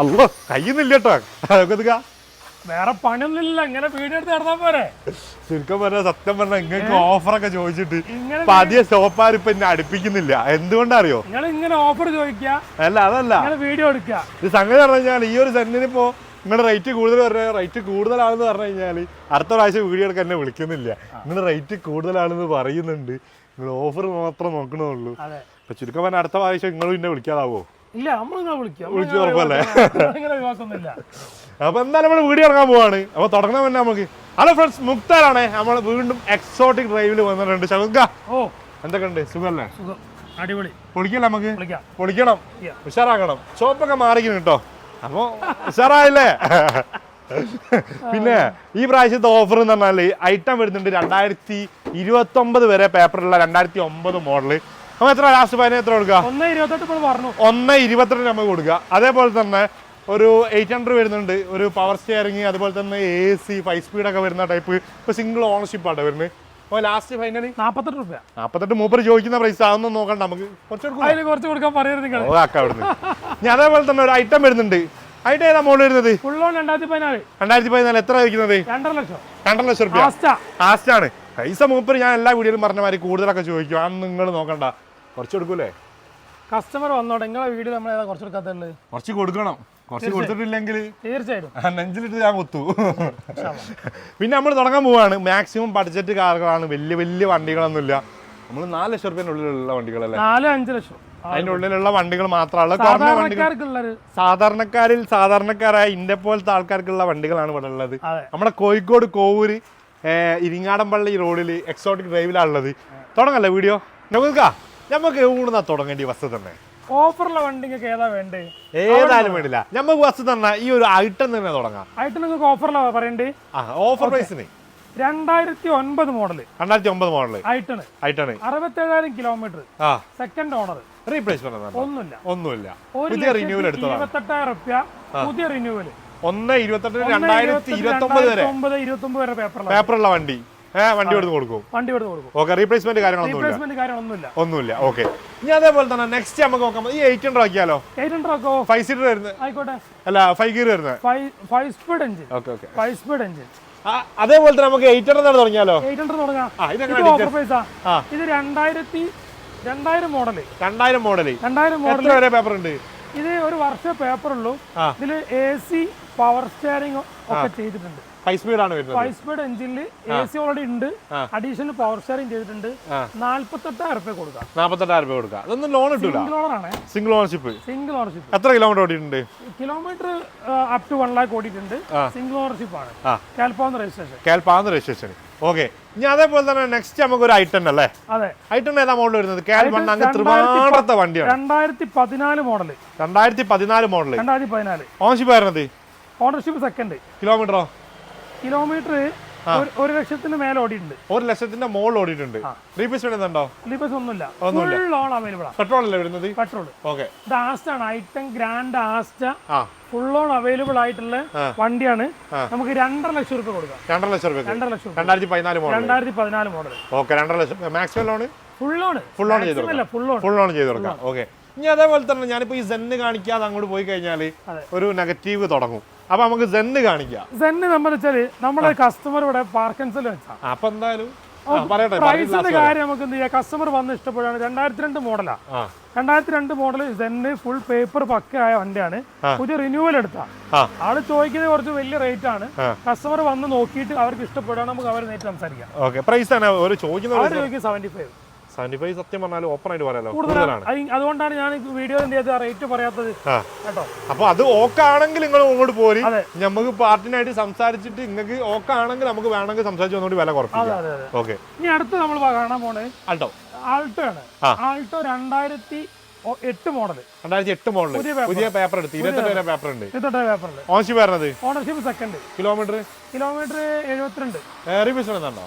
അല്ലോ കയ്യുന്നില്ല കേട്ടോ വേറെ പണിയൊന്നുമില്ല ഇങ്ങനെ വീഡിയോ എടുത്ത് നടന്നാ പോരെ. ചുരുക്കം പറഞ്ഞ സത്യം പറഞ്ഞ ഇങ്ങനെ ഓഫറൊക്കെ ചോദിച്ചിട്ട് പതിയെ ഷോപ്പാർ ഇപ്പൊ എന്നെ അടുപ്പിക്കുന്നില്ല. എന്തുകൊണ്ടറിയോ? നിങ്ങൾ ഇങ്ങനെ ഓഫർ ചോദിക്കുക അല്ല അതല്ല. വീഡിയോ എടുക്കുക ഇത് സംഗതി പറഞ്ഞു കഴിഞ്ഞാൽ ഈ ഒരു സെന്റിന് ഇപ്പോ നിങ്ങളുടെ റേറ്റ് കൂടുതൽ പറഞ്ഞ റേറ്റ് കൂടുതലാണെന്ന് പറഞ്ഞു കഴിഞ്ഞാൽ അടുത്ത പ്രാവശ്യം വീഡിയോ എടുക്കാൻ എന്നെ വിളിക്കുന്നില്ല. നിങ്ങളുടെ റേറ്റ് കൂടുതലാണെന്ന് പറയുന്നുണ്ട്. നിങ്ങൾ ഓഫർ മാത്രം നോക്കണുള്ളൂ അതെ. അപ്പൊ ചുരുക്കം പറഞ്ഞ അടുത്ത പ്രാവശ്യം നിങ്ങൾ പിന്നെ വിളിക്കാതാവോ? ഇല്ല നമ്മൾ വിളിക്കാം? വിളിച്ച് ഉറപ്പല്ലേ? അപ്പൊ എന്തായാലും നമ്മൾ വീഡിയോ ഇറങ്ങാൻ പോവാണ്. അപ്പൊ തുടങ്ങാൻ തന്നെ നമുക്ക് ഹലോ ഫ്രണ്ട്സ് മുക്താറാണ് നമ്മൾ വീണ്ടും എക്സോട്ടിക് ഡ്രൈവിൽ വന്നിട്ടുണ്ട്. ശകുക്ക ഓ. എന്തൊക്കെയുണ്ട്? സുഖല്ലേ? സുഖം. അടിപൊളി. പൊളിക്കല്ലേ നമുക്ക്? പൊളിക്കണം. ഉഷാറാക്കണം ഷോപ്പൊക്കെ മാറിക്കണം കേട്ടോ. അപ്പൊ ഉഷാറായില്ലേ? പിന്നെ ഈ പ്രാവശ്യത്തെ ഓഫർ എന്ന് പറഞ്ഞാൽ ഐറ്റം വരുന്നുണ്ട് രണ്ടായിരത്തി ഇരുപത്തി ഒമ്പത് വരെ പേപ്പറുള്ള രണ്ടായിരത്തി ഒമ്പത് മോഡൽ അപ്പൊ എത്ര ലാസ്റ്റ് പതിനെ എത്ര കൊടുക്കുക? ഒന്ന് ഇരുപത്തെട്ട് ഇപ്പോൾ പറഞ്ഞു. ഒന്ന് ഇരുപത്തെട്ട് നമുക്ക് കൊടുക്കുക. അതേപോലെ തന്നെ ഒരു എയ്റ്റ് ഹൺഡ്രഡ് വരുന്നുണ്ട്. ഒരു പവർ സ്റ്റിയറിംഗ് അതുപോലെ തന്നെ എ സി ഫൈവ് സ്പീഡ് ഒക്കെ വരുന്ന ടൈപ്പ് ഇപ്പൊ സിംഗിൾ ഓണർഷിപ്പ് ആണ് വരുന്നത്. അപ്പോൾ ലാസ്റ്റ് ഫൈനലി നാൽപ്പത്തെട്ട് റുപ്യ. നാൽപ്പത്തെട്ട് മൂപ്പർ ചോദിക്കുന്ന പ്രൈസ് അതൊന്നും നോക്കണ്ട. നമുക്ക് കുറച്ച് കുറച്ച് കൊടുക്കാൻ പറയരുത് നിങ്ങൾ ഓ ആക്ക അവിടുന്ന്. ഇനി അതേപോലെ തന്നെ ഒരു ഐറ്റം വരുന്നുണ്ട്. ഐറ്റം ഏതാ മോൾ വരുന്നത്? ഫുൾ ഓൺ രണ്ടായിരത്തി പതിനാല് രണ്ടായിരത്തി പതിനാല് എത്ര വയ്ക്കുന്നത് രണ്ടര ലക്ഷം. രണ്ടര ലക്ഷം റുപ്യ. ലാസ്റ്റാണ് പൈസ മൂപ്പർ ഞാൻ എല്ലാ വീഡിയോയിലും പറഞ്ഞ മാതിരി കൂടുതലൊക്കെ ചോദിക്കും. അന്ന് നിങ്ങൾ നോക്കണ്ട. കുറച്ച് കൊടുക്കൂലേ കസ്റ്റമർ വന്നോട്ടെ. നിങ്ങളെ വീഡിയോ നമ്മൾ ഏതാ കുറച്ച് കൊടുക്കാത്തുള്ളത് കുറച്ച് കൊടുക്കണം. കുറച്ച് കൊടുത്തിട്ടില്ലെങ്കിൽ തീർച്ചയായിട്ടും. നെഞ്ചിലിട്ട് ഞാൻ കുത്തു. പിന്നെ നമ്മൾ തുടങ്ങാൻ പോവാണ്. മാക്സിമം ബഡ്ജറ്റ് കാറുകളാണ് വലിയ വലിയ വണ്ടികളൊന്നുമില്ല. നമ്മൾ നാല് ലക്ഷം റുപ്യന്റെ ഉള്ളിലുള്ള വണ്ടികളല്ലേ? നാല് അഞ്ച് ലക്ഷം. അതിന്റെ ഉള്ളിലുള്ള വണ്ടികൾ മാത്രമല്ല. സാധാരണക്കാരിൽ സാധാരണക്കാരായ ഇന്റെ പോലത്തെ ആൾക്കാർക്കുള്ള വണ്ടികളാണ് ഇവിടെ ഉള്ളത്. നമ്മുടെ കോഴിക്കോട് കോവൂര് ഇരിങ്ങാടംപള്ളി റോഡിൽ എക്സോട്ടിക് ഡ്രൈവിലാണ് ഉള്ളത്. തുടങ്ങല്ലേ വീഡിയോ? നമുക്ക് നമുക്ക് ഊണുന്നാ തുടങ്ങേണ്ടി വസ്തു തന്നെ ഓഫറുള്ള വണ്ടിക്ക് ഏതാ വേണ്ടേ? ഏതായാലും വേണ്ടില്ല. നമുക്ക് വസ്തു തന്നെ ഈ ഒരു ഐറ്റം തന്നെ തുടങ്ങാം. ഐറ്റം നിങ്ങൾക്ക് ഓഫറിലാ പറയണ്ടേ? ആ ഓഫർ പ്രൈസിന് രണ്ടായിരത്തി ഒൻപത് മോഡൽ. രണ്ടായിരത്തി ഒമ്പത് മോഡൽ ഐട്ടണ് ഐറ്റാണ് അറുപത്തേഴായിരം കിലോമീറ്റർ സെക്കൻഡ് ഓണർ റീപ്ലേസ്മെന്റ് ഒന്നുമില്ല. ഒന്നുമില്ല. പുതിയ റിന്യൂവൽ എടുത്തു ഇരുപത്തെട്ടായിരം റുപ്യ പുതിയ റിന്യൂവൽ ഒന്ന് ഇരുപത്തെട്ട് രണ്ടായിരത്തി ഇരുപത്തി ഒമ്പത് വരെ. ഒമ്പത് ഇരുപത്തി ഒമ്പത് വരെ പേപ്പർ പേപ്പറുള്ള വണ്ടി. വണ്ടി എടുത്ത് കൊടുക്കും. വണ്ടി എടുത്ത് കൊടുക്കും. ഓക്കെ റീപ്ലേസ്മെന്റ് കാര്യങ്ങളൊന്നും റീപ്ലേസ്മെന്റ് കാര്യങ്ങളൊന്നുമില്ല. ഒന്നുമില്ല ഓക്കെ. ഇനി അതേപോലെ തന്നെ നെക്സ്റ്റ് നമുക്ക് നോക്കാം. ഈ എയ്റ്റ് ഹൺഡ്രഡ് ആക്കിയാലോ? എയ്റ്റ് ഹൺഡ്രഡ് ആക്കോ? ഫൈവ് സീറ്റർ വരുന്നത്. ആയിക്കോട്ടെ. അല്ല ഫൈവ് ഗിയർ വരുന്നത്. Five speed engine okay okay. Five speed engine അതേപോലെ തന്നെ നമുക്ക് എയ്റ്റ് ഹൺഡ്രഡ് തുടങ്ങിയാലോ? എയ്റ്റ് ഹൺഡ്രഡ് തുടങ്ങാം. ആ ഇത് ഇതെങ്ങനെ ഓഫർ പ്രൈസ് ആ. ഇത് രണ്ടായിരത്തി രണ്ടായിരം മോഡൽ രണ്ടായിരം മോഡൽ രണ്ടായിരം മോഡൽ വരെ പേപ്പർ ഉണ്ട്? ഇത് ഒരു വർഷം പേപ്പർ ഉള്ളൂ. ഇതിൽ ഇതിൽ എ സി പവർ സ്റ്റിയറിംഗ് ഒക്കെ ചെയ്തിട്ടുണ്ട്. ഫൈവ് സ്പീഡ് ആണ് വരുന്നത്. ഫൈവ് സ്പീഡ് എഞ്ചിനിൽ എ സി ഓൾറെഡി ഉണ്ട്. അഡീഷണൽ പവർ സ്റ്റിയറിംഗ് ചെയ്തിട്ടുണ്ട്. നാല്പത്തെട്ടായിരം റുപ്യ കൊടുക്കാം. നാൽപ്പത്തെട്ടായിരം രൂപ കൊടുക്കാം. അതൊന്നും ലോൺ ഇട്ടില്ല സിംഗിൾ ഓണർ ആണ്. സിംഗിൾ ഓണർഷിപ്പ് സിംഗിൾ ഓണർഷിപ്പ് എത്ര കിലോമീറ്റർ ഓടിയിട്ടുണ്ട്? Kilometre up to one lakh ഓടിയിട്ടുണ്ട്. സിംഗിൾ ഓണർഷിപ്പ് ആണ്. ആ. രജിസ്ട്രേഷൻ കേൽപ്പാന്ന് രജിസ്ട്രേഷൻ ഓക്കെ ഇനി അതേപോലെ തന്നെ നെക്സ്റ്റ് നമുക്ക് ഒരു ഐറ്റം അല്ലേ? അതെ. ഐറ്റം ഏതാ മോഡൽ വരുന്നത്? കേൽ വൺ അങ്ങ് ത്രിവാണ്ടത്തെ വണ്ടിയാണ്. രണ്ടായിരത്തി പതിനാല് മോഡൽ രണ്ടായിരത്തി പതിനാല് മോഡൽ രണ്ടായിരത്തി പതിനാല്. ഓണർഷിപ്പ് വരുന്നത് ഓണർഷിപ്പ് സെക്കൻഡ് കിലോമീറ്ററോ കിലോമീറ്റർ ഒരു ലക്ഷത്തിന് മേലെ ഓടിയിട്ടുണ്ട്. ഒരു ലക്ഷത്തിന്റെ മോൾ ഓടിയിട്ടുണ്ട്. റീപ്ലേസ്മെന്റ് ഉണ്ടോ? ലിബസ് ഒന്നുമില്ല. ഫുൾ ഓൺ അവൈലബിൾ ആണ്. പെട്രോൾ അല്ലേ വരുന്നത്? പെട്രോൾ ഓക്കെ ഇത് ആസ്റ്റ ആണ്. Item grand Asta full on available ആയിട്ടുള്ള വണ്ടിയാണ്. നമുക്ക് രണ്ടര ലക്ഷം രൂപ കൊടുക്കാം. രണ്ടര ലക്ഷം രൂപ രണ്ടര ലക്ഷം രണ്ടായിരത്തി പതിനാല് മോഡൽ രണ്ടായിരത്തി പതിനാല് മോഡൽ ഓക്കെ രണ്ടര ലക്ഷം. Maximum loan full loan full on ചെയ്ത് ഫുൾ ഓൺ ചെയ്ത് കൊടുക്കാം. ഓക്കെ ഇനി അതേപോലെ തന്നെ ഞാനിപ്പോ ഈ സെന്ന് കാണിക്കാതെ അങ്ങോട്ട് പോയി കഴിഞ്ഞാൽ ഒരു നെഗറ്റീവ് തുടങ്ങും. അപ്പൊ നമുക്ക് സെന്ന് കാണിക്കാം. സെന്ന് സംബന്ധിച്ചാൽ നമ്മുടെ കസ്റ്റമർ ഇവിടെ പാർക്കൻസിൽ വെച്ചാ. അപ്പൊ എന്തായാലും പ്രൈസിന്റെ കാര്യം നമുക്ക് എന്ത് ചെയ്യാം? കസ്റ്റമർ വന്ന് ഇഷ്ടപ്പെടുകയാണ് രണ്ടായിരത്തി രണ്ട് മോഡലാ രണ്ടായിരത്തി രണ്ട് മോഡൽ സെന്ന് ഫുൾ പേപ്പർ പക്കയായ വണ്ടിയാണ്. പുതിയ റിന്യൂവൽ എടുത്താ. ആൾ ചോദിക്കുന്നത് കുറച്ച് വലിയ റേറ്റ് ആണ്. കസ്റ്റമർ വന്ന് നോക്കിയിട്ട് അവർക്ക് ഇഷ്ടപ്പെടുകയാണ് നമുക്ക് അവർ നേരിട്ട് സംസാരിക്കാം. പ്രൈസ് ആണ് ഒരു ചോദിക്കുന്ന അവർ സെവന്റി ഫൈവ് സെവന്റി ഫൈവ് സത്യം പറഞ്ഞാൽ ഓപ്പൺ ആയിട്ട് പറയാലോ കൂടുതലാണ്. അതുകൊണ്ടാണ് ഞാൻ വീഡിയോ റേറ്റ് പറയാത്തത്. കേട്ടോ? അപ്പൊ അത് ഓക്കാണെങ്കിൽ നിങ്ങൾ ഇങ്ങോട്ട് പോരി. നമുക്ക് പാർട്ടിനായിട്ട് സംസാരിച്ചിട്ട് നിങ്ങൾക്ക് ഓക്കാണെങ്കിൽ നമുക്ക് വേണമെങ്കിൽ സംസാരിച്ച് വന്നുകൊണ്ട് വില കുറച്ചു കുറപ്പിക്കാം ഓക്കെ. ഇനി അടുത്ത് നമ്മൾ കാണാൻ പോണേ. ആൾട്ടോ. ആൾട്ടോ ആണ്. ആൾട്ടോ രണ്ടായിരത്തി എട്ട് മോഡൽ രണ്ടായിരത്തി എട്ട് മോഡൽ പുതിയ പേപ്പർ എടുത്ത്. ഇരുപത്തെട്ട് വരെ പേപ്പർ ഉണ്ട്. ഇരുപത്തെട്ട് വരുന്നത് ഓണർഷിപ്പ് സെക്കൻഡ് കിലോമീറ്റർ കിലോമീറ്റർ എഴുപത്തിരണ്ട്. റിവിഷൻ എന്താണോ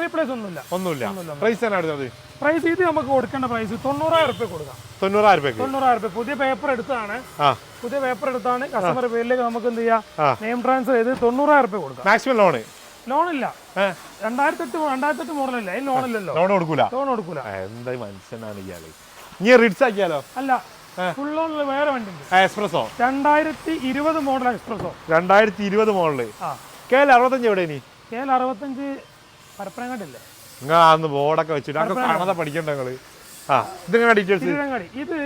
റീപ്ലേസ് ഒന്നുമില്ല. ഒന്നുമില്ല. പ്രൈസ് എടുത്തത് പ്രൈസ് ഇത് നമുക്ക് കൊടുക്കേണ്ട പ്രൈസ് തൊണ്ണൂറായിരം റുപ്യ കൊടുക്കാം. തൊണ്ണൂറായിരം രൂപയ്ക്ക് തൊണ്ണൂറായിരം റുപ്യ പുതിയ പേപ്പർ എടുത്താണ്. പുതിയ പേപ്പർ എടുത്താണ്. കസ്റ്റമർ പേരിലേക്ക് നമുക്ക് എന്ത് ചെയ്യാം? നെയിം ട്രാൻസ്ഫർ ചെയ്ത് തൊണ്ണൂറായിരം റുപ്യ കൊടുക്കാം. മാക്സിമം ലോൺ ലോൺ ഇല്ല രണ്ടായിരത്തി എട്ട് രണ്ടായിരത്തി എട്ട് മോഡലല്ലേ അതിന് ലോൺ ഇല്ലല്ലോ. ലോൺ കൊടുക്കൂല. ലോൺ കൊടുക്കൂല. എന്താ മനുഷ്യനാണ് ഇയാൾ? ഇനി റിഡ്സ് ആക്കിയാലോ? അല്ല. ഫുൾ ഓണുള്ള വേറെ വണ്ടി എക്സ്പ്രസോ രണ്ടായിരത്തി ഇരുപത് മോഡൽ എക്സ്പ്രസോ രണ്ടായിരത്തി ഇരുപത് മോഡൽ കെ എൽ അറുപത്തഞ്ച് എവിടെ ഇനി? കെ എൽ അറുപത്തഞ്ച് നിങ്ങൾ അന്ന് ബോർഡൊക്കെ വെച്ചിട്ട് കാണാതെ പഠിക്കണ്ട നിങ്ങൾ. ആ ഇതിങ്ങനെ ഡീറ്റെയിൽസ് തിരുവരങ്ങാടി ഇത്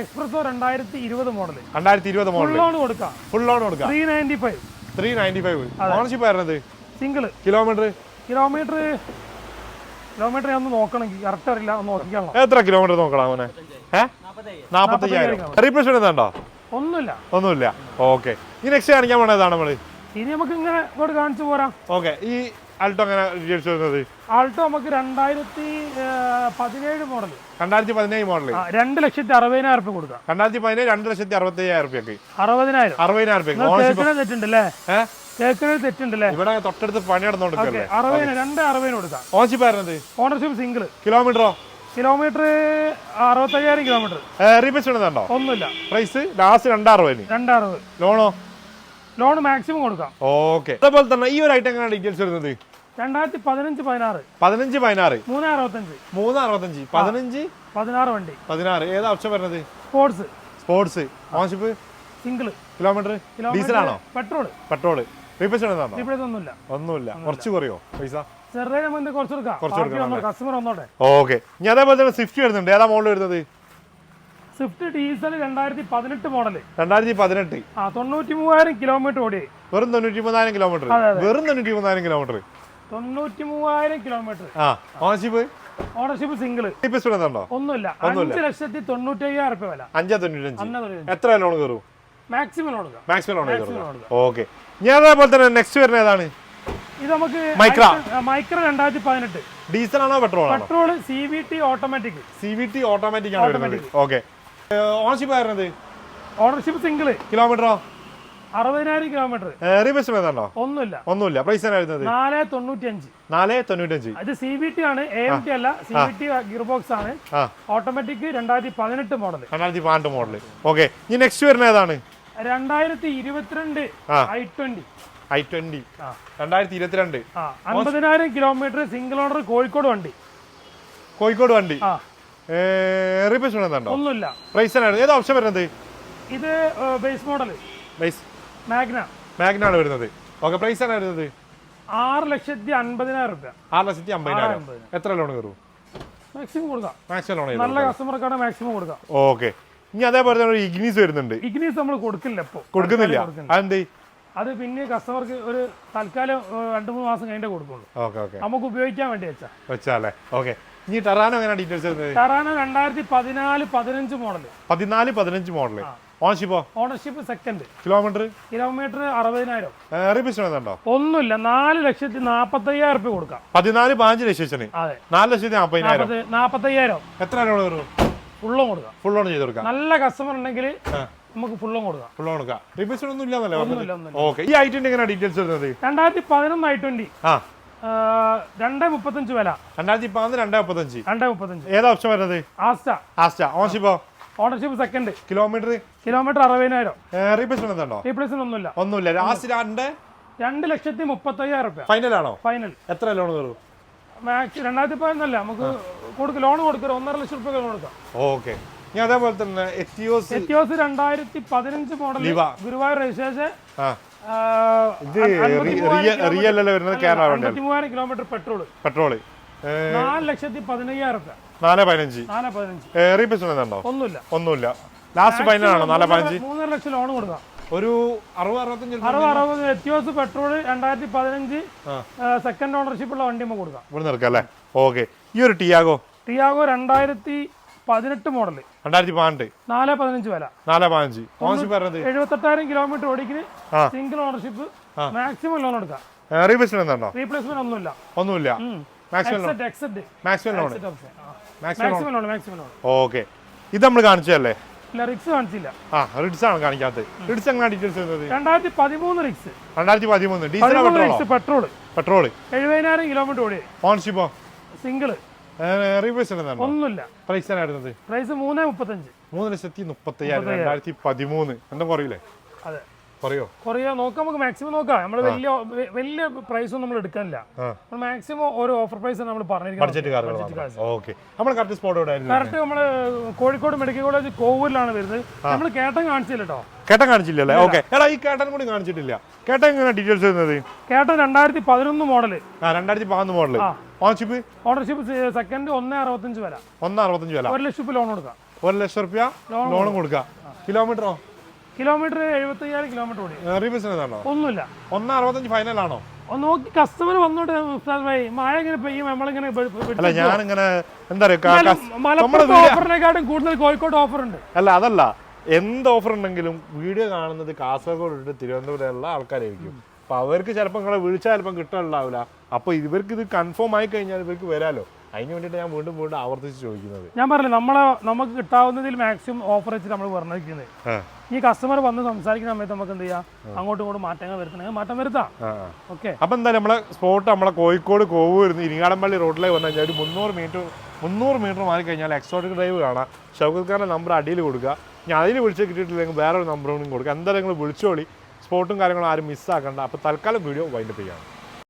എക്സ്പ്രസോ രണ്ടായിരത്തി ഇരുപത് മോഡൽ രണ്ടായിരത്തി ഇരുപത് മോഡൽ ഫുൾ ഓൺ കൊടുക്കാം. ഫുൾ ലോൺ കൊടുക്കാം? Three ninety five three ninety five ownership വരുന്നത് സിംഗിൾ കിലോമീറ്റർ കിലോമീറ്റർ കിലോമീറ്റർ ഞാൻ ഒന്ന് നോക്കണമെങ്കിൽ കറക്റ്റ് അറിയില്ല ഒന്ന് നോക്കിക്കാണോ എത്ര കിലോമീറ്റർ നോക്കണം അവനെ? നാപ്പത്തയ്യായിരം റീപ്ലേസ്മെന്റ് എന്താണ്ടോ? ഒന്നുമില്ല. ഒന്നുമില്ല. ഓക്കെ ഈ നെക്സ്റ്റ് കാണിക്കാൻ പോണതാണ് നമ്മൾ? ഇനി നമുക്ക് ഇങ്ങനെ ഇങ്ങോട്ട് കാണിച്ചു പോരാം. ഓക്കെ ഈ അൾട്ടോ എങ്ങനെ ഡീറ്റെയിൽസ് വരുന്നത്? ആൾട്ടോ നമുക്ക് രണ്ടായിരത്തി പതിനേഴ് മോഡൽ രണ്ടായിരത്തി പതിനേഴ് മോഡൽ രണ്ട് ലക്ഷത്തി അറുപതിനായിരം രൂപ കൊടുക്കാം രണ്ടായിരത്തി പതിനേഴ് രണ്ട് ലക്ഷത്തി അറുപത്തി അയ്യായിരം റുപ്യക്ക്. അറുപതിനായിരം അറുപതിനായിരം റുപ്യ കേൾക്കുന്നത് തെറ്റുണ്ടല്ലേ? കേൾക്കുന്നത് തെറ്റുണ്ടല്ലേ? ഇവിടെ തൊട്ടടുത്ത് പണി നടന്നുകൊടുക്കല്ലേ അറുപതിന് രണ്ട് അറുപതിന് കൊടുക്കാം. ഓണർഷിപ്പ് ആയിരുന്നത് ഓണർഷിപ്പ് സിംഗിൾ കിലോമീറ്ററോ? കിലോമീറ്റർ അറുപത്തയ്യായിരം കിലോമീറ്റർ. റീപേസ് ഉണ്ടോ ഒന്നുമില്ല. പ്രൈസ് ലാസ്റ്റ് രണ്ടറുപതിന്. രണ്ട് അറുപത്. ലോണോ? ലോൺ മാക്സിമം കൊടുക്കാം. ഓക്കെ. അതേപോലെ തന്നെ ഈ ഒരു ഐറ്റം എങ്ങനെയാണ് ഡീറ്റെയിൽസ് വരുന്നത്? രണ്ടായിരത്തി പതിനഞ്ച് പതിനാറ്. പതിനഞ്ച് പതിനാറ്. മൂന്ന് അറുപത്തഞ്ച് മൂന്ന് അറുപത്തഞ്ച് പതിനഞ്ച്? പതിനാറ് വണ്ടി. പതിനാറ്. ഏതാ ഓപ്ഷൻ വരുന്നത്? Sports. Sports. Ownership single kilometre? ഡീസലാണോ? Petrol petrol ഒന്നുമില്ല. ഒന്നുമില്ല. കുറച്ച് കുറയോ? പൈസ? Customer okay. അതേപോലെ തന്നെ സ്വിഫ്റ്റ് വരുന്നുണ്ട്. ഏതാ മോഡൽ വരുന്നത്? സ്വിഫ്റ്റ് ഡീസൽ രണ്ടായിരത്തി പതിനെട്ട് മോഡൽ രണ്ടായിരത്തി പതിനെട്ട് ആ തൊണ്ണൂറ്റി മൂവായിരം കിലോമീറ്റർ ഓടി വെറും തൊണ്ണൂറ്റി മൂന്നായിരം കിലോമീറ്റർ വെറും തൊണ്ണൂറ്റി മൂന്നായിരം കിലോമീറ്റർ തൊണ്ണൂറ്റി മൂവായിരം കിലോമീറ്റർ ആ ഓണർഷിപ്പ് ഓണർഷിപ്പ് സിംഗിൾ ഉണ്ടോ? ഒന്നുമില്ല. അഞ്ച് ലക്ഷത്തി തൊണ്ണൂറ്റി അയ്യായിരം റുപ്യ വില. അഞ്ചാ തൊണ്ണൂറ്റഞ്ച്. അന്ന എത്ര ലോൺ കയറും മാക്സിമം ലോൺ മാക്സിമം ലോൺ കയറും. ഓക്കെ ഞാൻ അതേപോലെ തന്നെ നെക്സ്റ്റ് വരുന്ന ഏതാണ്? ഇത് നമുക്ക് മൈക്ര മൈക്ര രണ്ടായിരത്തി പതിനെട്ട് ഡീസൽ ആണോ petrol petrol C V T automatic C V T automatic ആണ് ഓക്കെ ഓണർഷിപ്പ് ആയിരുന്നത്? ഓണർഷിപ്പ് സിംഗിൾ കിലോമീറ്ററോ അറുപതിനായിരം കിലോമീറ്റർ ഉണ്ടോ ഒന്നുമില്ല. ഒന്നുമില്ല. പ്രൈസ് ആണ് വരുന്നത് നാല് തൊണ്ണൂറ്റി അഞ്ച് നാല് തൊണ്ണൂറ്റഞ്ച് ഇത് സി ബി ടി ആണ് എ എം ടി അല്ല. C B T gear box ആണ്. ഓട്ടോമാറ്റിക് രണ്ടായിരത്തി പതിനെട്ട് മോഡൽ രണ്ടായിരത്തി പതിനെട്ട് മോഡൽ ഓക്കെ ഇനി നെക്സ്റ്റ് വരുന്ന ഏതാണ്? രണ്ടായിരത്തി ഇരുപത്തിരണ്ട്. ഐ ട്വന്റി ഐ ട്വന്റി രണ്ടായിരത്തി ഇരുപത്തിരണ്ട് അമ്പതിനായിരം കിലോമീറ്റർ സിംഗിൾ ഓണർ കോഴിക്കോട് വണ്ടി. കോഴിക്കോട് വണ്ടി. റീപ്ലേസ്മെന്റ് ഒന്നുമില്ല. പ്രൈസ് ഏതാ ഓപ്ഷൻ വരുന്നത്? ഇത് base model price Magna Magna ആണ് വരുന്നത്. ഓക്കെ പ്രൈസ് ആണ് വരുന്നത്? ആറ് ലക്ഷത്തി അൻപതിനായിരം രൂപ. ആറ് ലക്ഷത്തി അമ്പതിനായിരം. എത്ര ലോൺ കയറും? മാക്സിമം കൊടുക്കാം. മാക്സിമം ലോൺ നല്ല കസ്റ്റമർക്കാണ് മാക്സിമം കൊടുക്കാം. ഓക്കെ ഇനി അതേപോലെ തന്നെ ഒരു ഇഗ്നീസ് വരുന്നുണ്ട്. ഇഗ്നീസ് നമ്മൾ കൊടുക്കില്ല ഇപ്പോൾ കൊടുക്കുന്നില്ല. അതെന്തേ? അത് പിന്നെ കസ്റ്റമർക്ക് ഒരു തൽക്കാലം രണ്ട് മൂന്ന് മാസം കഴിഞ്ഞേ കൊടുക്കുള്ളൂ. ഓക്കെ ഓക്കെ നമുക്ക് ഉപയോഗിക്കാൻ വേണ്ടി വെച്ചാ. വെച്ചാലേ. ഓക്കെ ഇനി ടെറാനോ എങ്ങനെ ഡീറ്റെയിൽസ് ടറാന രണ്ടായിരത്തി പതിനാല് പതിനഞ്ച് മോഡൽ പതിനാല് പതിനഞ്ച് മോഡൽ ഓൺഷിപ്പോ ഓണർഷിപ്പ് സെക്കൻഡ്. കിലോമീറ്റർ? കിലോമീറ്റർ അറുപതിനായിരം. ഉണ്ടോ ഒന്നുമില്ല നാല് ലക്ഷത്തി നാപ്പത്തയ്യായിരം റുപ്യ കൊടുക്കാം. പതിനാല് പതിനഞ്ച് രജിസ്ട്രേഷന് അതെ. നാല് ലക്ഷത്തി നാപ്പത്തി- നാപ്പത്തയ്യായിരം. എത്ര ലോൺ ഫുള്ളും കൊടുക്കാം. ഫുൾ ചെയ്ത് കൊടുക്കാം. നല്ല കസ്റ്റമർ ഉണ്ടെങ്കിൽ നമുക്ക് ഫുള്ളും കൊടുക്കാം. ലോൺ കൊടുക്കാം. റീപ്ലേസ്മെന്റ് ഒന്നും ഒന്നുമില്ല ഓക്കെ ഈ ഐറ്റിന്റെ എങ്ങനെ ഡീറ്റെയിൽസ് വരുന്നത്? രണ്ടായിരത്തി പതിനൊന്ന് ഐ ട്വന്റി ആ രണ്ട് മുപ്പത്തഞ്ച് വില. രണ്ടായിരത്തി പതിനൊന്ന് രണ്ടേ മുപ്പത്തഞ്ച്. രണ്ടേ മുപ്പത്തഞ്ച്. ഏതാ ഓപ്ഷൻ വരുന്നത്? ആസ്റ്റ. ആസ്റ്റ. ഓൺഷിപ്പോ ഓണർഷിപ്പ് സെക്കൻഡ് കിലോമീറ്റർ കിലോമീറ്റർ അറുപതിനായിരം. റീപ്ലേസ്മെന്റ് ഉണ്ടോ? റീപ്ലേസ്മെന്റ് ഒന്നുമില്ല. ഒന്നുമില്ല. ലാസ്റ്റ് രണ്ട്? രണ്ട് ലക്ഷത്തി മുപ്പത്തയ്യായിരം റുപ്യ. ഫൈനൽ ആണോ? ഫൈനൽ എത്ര ലോൺ കയറും? മാക്സ് രണ്ടായിരത്തി പതിനൊന്നല്ല. നമുക്ക് കൊടുക്കും ലോൺ കൊടുക്കാം ഒന്നര ലക്ഷം റുപ്യ ലോൺ കൊടുക്കാം. ഓക്കെ. ഞാൻ അതേപോലെ തന്നെ എത്തിയോസ് എത്തിയോസ് രണ്ടായിരത്തി പതിനഞ്ച് മോഡൽ. ഗുരുവായൂർ രജിസ്ട്രേഷൻ. റിയൽ അല്ലേ വരുന്നത് കേരള മൂവായിരം കിലോമീറ്റർ പെട്രോൾ പെട്രോൾ നാല് ലക്ഷത്തി പതിനയ്യായിരം റുപ്യ. നാല് പതിനഞ്ച്. നാല് പതിനഞ്ച്. റീപ്ലേസ്മെന്റ് ഉണ്ടോ ഒന്നുമില്ല. ഒന്നുമില്ല. ലാസ്റ്റ് ഫൈനൽ ആണോ? നാല് പതിനഞ്ച്? മൂന്നര ലക്ഷം ലോൺ കൊടുക്കാം. ഒരു അറുപത് അറുപത്തഞ്ച് അറുപത് അറുപത്. എത്തിയോസ് പെട്രോൾ രണ്ടായിരത്തി പതിനഞ്ച്. സെക്കൻഡ് ഓണർഷിപ്പ് ഉള്ള വണ്ടി നമുക്ക് കൊടുക്കാം. ഇവിടെ അല്ലേ? ഓക്കെ. ഈ ഒരു ടിയാഗോ? ടിയാഗോ രണ്ടായിരത്തി പതിനെട്ട് മോഡൽ രണ്ടായിരത്തി നാല് പതിനഞ്ച് വില. നാല് പതിനഞ്ച്. ഓൺഷിപ്പ് പറഞ്ഞത്? എഴുപത്തെട്ടായിരം കിലോമീറ്റർ ഓടിക്കിന് സിംഗിൾ ഓണർഷിപ്പ് മാക്സിമം ലോൺ എടുക്കാം. റീപ്ലേസ്മെന്റ് ഉണ്ടോ റീപ്ലേസ്മെന്റ് ഒന്നുമില്ല. ഒന്നുമില്ല. ഓക്കെ. ഇത് നമ്മൾ കാണിച്ചല്ലേ റിക്സ് കാണിച്ചില്ല. ആ റിഡ്സ് ആണ് കാണിക്കാത്തത്. റിഡ്സ് എങ്ങനെ ഡീറ്റെയിൽസ് രണ്ടായിരത്തി പതിമൂന്ന് റിക്സ് രണ്ടായിരത്തി പതിമൂന്ന് ഡീസൽ പെട്രോൾ പെട്രോൾ എഴുപതിനായിരം കിലോമീറ്റർ ഓടി ഓൺഷിപ്പോ ഉണ്ടോ ഒന്നുമില്ല. പ്രൈസ് പ്രൈസ് മൂന്ന് മുപ്പത്തഞ്ച്. മൂന്ന് ലക്ഷത്തി മുപ്പത്തി അയ്യായിരം രണ്ടായിരത്തി പതിമൂന്ന് എന്താ കുറയില്ലേ അതെ. പറയോ? കുറയോ നോക്കാം നമുക്ക് മാക്സിമം നോക്കാം. നമ്മൾ വലിയ വലിയ പ്രൈസ് നമ്മൾ എടുക്കാനില്ല. നമ്മൾ മാക്സിമം ഒരു ഓഫർ പ്രൈസ് നമ്മൾ പറഞ്ഞിരിക്കുന്നത്. ബഡ്ജറ്റ് കാറുകൾ ഓക്കെ നമ്മൾ കറക്റ്റ് സ്പോട്ട് എവിടെ ആയിരുന്നു? കറക്റ്റ് നമ്മൾ കോഴിക്കോട് മെഡിക്കൽ കോളേജ് കോവൂരിലാണ് വരുന്നത്. നമ്മൾ കേട്ടൻ കാണിച്ചില്ല കേട്ടോ കേട്ടൻ കാണിച്ചില്ലല്ലേ ഓക്കെ എടാ ഈ കേട്ടൻ കൂടി കാണിച്ചിട്ടില്ല. കേട്ടൻ എങ്ങനെ ഡീറ്റെയിൽസ് വരുന്നത്? കേട്ടൻ രണ്ടായിരത്തി പതിനൊന്ന് മോഡൽ രണ്ടായിരത്തി പതിനൊന്ന് മോഡൽ ഓണർഷിപ്പ് ഓണർഷിപ്പ് സെക്കൻഡ് ഒന്ന് അറുപത്തഞ്ച് വില. ഒന്ന് അറുപത്തഞ്ച് വില. ഒരു ലക്ഷം ലോൺ കൊടുക്കാം. ഒരു ലക്ഷം റുപ്യ ലോണും കൊടുക്കാം. കിലോമീറ്ററോ കിലോമീറ്റർ എഴുപത്തി അയ്യായിരം കിലോമീറ്റർ ഓടി. റീബിസിനസ് ആണോ ഒന്നുമില്ല. ഒന്ന് അറുപത്തഞ്ച് ഫൈനൽ ആണോ ഒന്ന് നോക്കി കസ്റ്റമർ വന്നോട്ടെ ഭായി. മഴ ഇങ്ങനെ പെയ്യും നമ്മളിങ്ങനെ അല്ല ഞാനിങ്ങനെ എന്താ മലപ്പുറത്ത് ഓഫറിനെക്കാട്ടും കൂടുതൽ കോഴിക്കോട് ഓഫർ ഉണ്ട് അല്ല അതല്ല. എന്ത് ഓഫർ ഉണ്ടെങ്കിലും വീഡിയോ കാണുന്നത് കാസർഗോഡ് ഇട്ട് തിരുവനന്തപുരം ഉള്ള ആൾക്കാരായിരിക്കും അപ്പൊ അവർക്ക് ചിലപ്പോൾ നിങ്ങളെ വിളിച്ചാൽ ചിലപ്പം കിട്ടാനുണ്ടാവില്ല. അപ്പൊ ഇവർക്ക് ഇത് കൺഫേം ആയി കഴിഞ്ഞാൽ ഇവർക്ക് വരാലോ. അതിന് വേണ്ടിയിട്ട് ഞാൻ വീണ്ടും വീണ്ടും ആവർത്തിച്ച് ചോദിക്കുന്നത്. ഞാൻ പറഞ്ഞില്ല നമ്മളെ നമുക്ക് കിട്ടാവുന്നതിൽ മാക്സിമം ഓഫർ വെച്ച് നമ്മൾ പറഞ്ഞിരിക്കുന്നത്. ഈ കസ്റ്റമർ വന്ന് സംസാരിക്കുന്ന സമയത്ത് നമുക്ക് എന്ത് ചെയ്യാം? അങ്ങോട്ടും ഇങ്ങോട്ടും മാറ്റങ്ങൾ വരുത്തണമെങ്കിൽ മാറ്റം വരുത്താം. ഓക്കെ അപ്പൊ എന്തായാലും നമ്മളെ സ്പോട്ട് നമ്മളെ കോഴിക്കോട് കോവൂരുന്ന് ഇരിങ്ങാടമ്പള്ളി റോഡിലേക്ക് വന്നു കഴിഞ്ഞാൽ ഒരു മുന്നൂറ് മീറ്റർ മുന്നൂറ് മീറ്റർ മാറി കഴിഞ്ഞാൽ എക്സോട്ടിക് ഡ്രൈവ് കാണാം. ഷൗക്കത്ത് നമ്പർ അടിയിൽ കൊടുക്കുക. ഞാൻ അതിൽ വിളിച്ച് കിട്ടിയിട്ടില്ലെങ്കിൽ വേറെ ഒരു നമ്പറും കൊടുക്കുക. എന്തായാലും നിങ്ങൾ വിളിച്ചോളി. സ്പോട്ടും കാര്യങ്ങളും ആരും മിസ്സാക്കണ്ട അപ്പോൾ തൽക്കാലം വീഡിയോ വൈൻഡപ്പ് ചെയ്യാം.